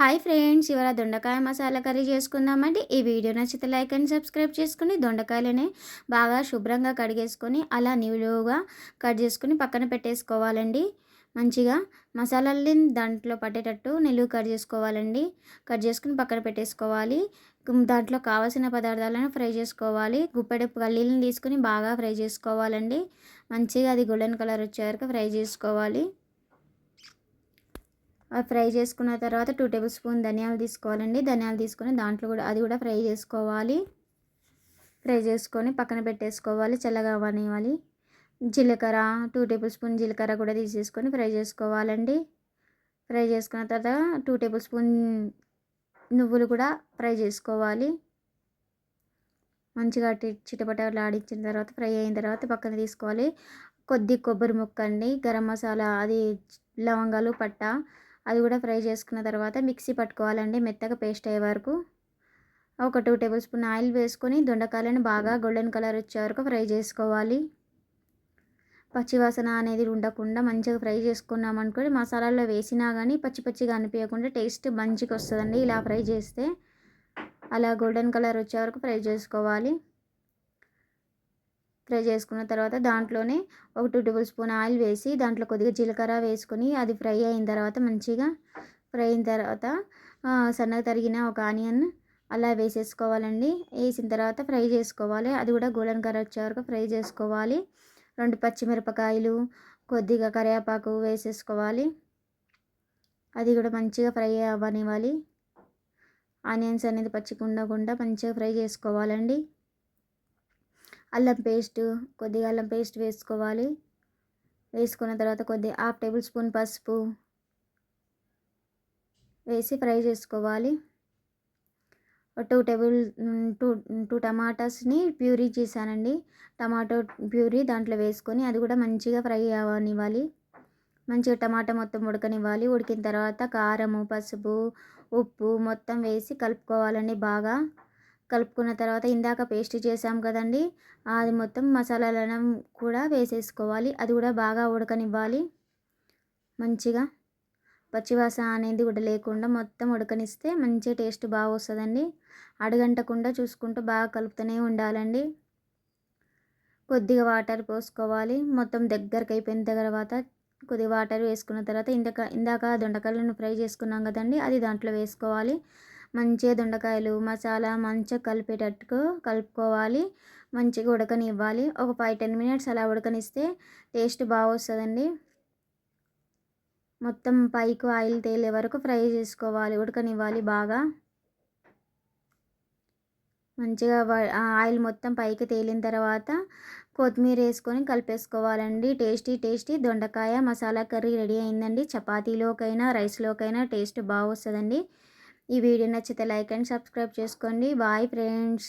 Hi friends ఇవాళ దొండకాయ masala curry చేసుకుందామండి. ఈ వీడియో నచ్చితే లైక్ అండ్ సబ్స్క్రైబ్ చేసుకుని దొండకాయలని బాగా శుభ్రంగా కడిగేసుకొని అలా నిలువుగా కట్ చేసుకుని పక్కన పెట్టేసుకోవాలండి. మంచిగా మసాలాలని దాంట్లో పట్టేటట్టు నిలువు కట్ చేసుకోవాలండి. కట్ చేసుకుని పక్కన పెట్టేసుకోవాలి. దాంట్లో కావాల్సిన పదార్థాలను ఫ్రై చేసుకోవాలి. గుప్పెడు పల్లీలను తీసుకుని బాగా ఫ్రై చేసుకోవాలండి. మంచిగా అది గోల్డెన్ కలర్ వచ్చే వరకు ఫ్రై చేసుకోవాలి. అవి ఫ్రై చేసుకున్న తర్వాత టూ టేబుల్ స్పూన్ ధనియాలు తీసుకోవాలండి. ధనియాలు తీసుకొని దాంట్లో కూడా అది కూడా ఫ్రై చేసుకోవాలి. ఫ్రై చేసుకొని పక్కన పెట్టేసుకోవాలి చల్లగా అవనివ్వాలి జీలకర్ర టూ టేబుల్ స్పూన్ జీలకర్ర కూడా తీసేసుకొని ఫ్రై చేసుకోవాలండి. ఫ్రై చేసుకున్న తర్వాత టూ టేబుల్ స్పూన్ నువ్వులు కూడా ఫ్రై చేసుకోవాలి. మంచిగా చిటపటలు ఆడించిన తర్వాత ఫ్రై అయిన తర్వాత పక్కన తీసుకోవాలి. కొద్ది కొబ్బరి ముక్క అండి గరం మసాలా అది లవంగాలు పట్ట అది కూడా ఫ్రై చేసుకున్న తర్వాత మిక్సీ పట్టుకోవాలండి మెత్తగా పేస్ట్ అయ్యే వరకు. ఒక టూ టేబుల్ స్పూన్ ఆయిల్ వేసుకొని దొండకాయలను బాగా గోల్డెన్ కలర్ వచ్చే వరకు ఫ్రై చేసుకోవాలి. పచ్చివాసన అనేది ఉండకుండా మంచిగా ఫ్రై చేసుకున్నాం అనుకోని మసాలాల్లో వేసినా కానీ పచ్చి పచ్చిగా అనిపించకుండా టేస్ట్ మంచిగా వస్తుందండి. ఇలా ఫ్రై చేస్తే అలా గోల్డెన్ కలర్ వచ్చే వరకు ఫ్రై చేసుకోవాలి. ఫ్రై చేసుకున్న తర్వాత దాంట్లోనే ఒక టూ టేబుల్ స్పూన్ ఆయిల్ వేసి దాంట్లో కొద్దిగా జీలకర్ర వేసుకొని అది ఫ్రై అయిన తర్వాత మంచిగా ఫ్రై అయిన తర్వాత సన్నగా తరిగిన ఒక ఆనియన్ అలా వేసేసుకోవాలండి. వేసిన తర్వాత ఫ్రై చేసుకోవాలి. అది కూడా గోల్డెన్ కలర్ వచ్చే వరకు ఫ్రై చేసుకోవాలి. రెండు పచ్చిమిరపకాయలు కొద్దిగా కరివేపాకు వేసేసుకోవాలి. అది కూడా మంచిగా ఫ్రై అవ్వనివ్వాలి. ఆనియన్స్ అనేది పచ్చిగా ఉండకుండా మంచిగా ఫ్రై చేసుకోవాలండి. అల్లం పేస్ట్ కొద్దిగా అల్లం పేస్ట్ వేసుకోవాలి. వేసుకున్న తర్వాత కొద్దిగా హాఫ్ టేబుల్ స్పూన్ పసుపు వేసి ఫ్రై చేసుకోవాలి. టూ టేబుల్ టూ టూ టమాటాస్ని ప్యూరీ చేశానండి. టమాటో ప్యూరీ దాంట్లో వేసుకొని అది కూడా మంచిగా ఫ్రై అవ్వనివ్వాలి మంచిగా టమాటా మొత్తం ఉడకనివ్వాలి. ఉడికిన తర్వాత కారము పసుపు ఉప్పు మొత్తం వేసి కలుపుకోవాలండి బాగా. కలుపుకున్న తర్వాత ఇందాక పేస్ట్ చేసాం కదండి అది మొత్తం మసాలాలను కూడా వేసేసుకోవాలి. అది కూడా బాగా ఉడకనివ్వాలి. మంచిగా పచ్చివాసన అనేది కూడా లేకుండా మొత్తం ఉడకనిస్తే మంచి టేస్ట్ బాగా వస్తుందండి. అడగంటకుండా చూసుకుంటూ బాగా కలుపుతూనే ఉండాలండి. కొద్దిగా వాటర్ పోసుకోవాలి. మొత్తం దగ్గరకు అయిపోయిన తర్వాత కొద్దిగా వాటర్ వేసుకున్న తర్వాత ఇందాక ఇందాక దొండకాయలను ఫ్రై చేసుకున్నాం కదండి అది దాంట్లో వేసుకోవాలి. మంచిగా దొండకాయలు మసాలా మంచిగా కలిపేటట్టుకు కలుపుకోవాలి. మంచిగా ఉడకనివ్వాలి. ఒక ఫైవ్ టెన్ మినిట్స్ అలా ఉడకనిస్తే టేస్ట్ బాగా వస్తుందండి మొత్తం పైకి ఆయిల్ తేలే వరకు ఫ్రై చేసుకోవాలి. ఉడకనివ్వాలి బాగా. మంచిగా ఆయిల్ మొత్తం పైకి తేలిన తర్వాత కొత్తిమీర వేసుకొని కలిపేసుకోవాలండి. టేస్టీ టేస్టీ దొండకాయ మసాలా కర్రీ రెడీ అయిందండి. చపాతీలోకైనా రైస్లోకైనా టేస్ట్ బాగా వస్తుందండి ఈ వీడియో నచ్చితే లైక్ అండ్ సబ్స్క్రైబ్ చేసుకోండి. Bye friends.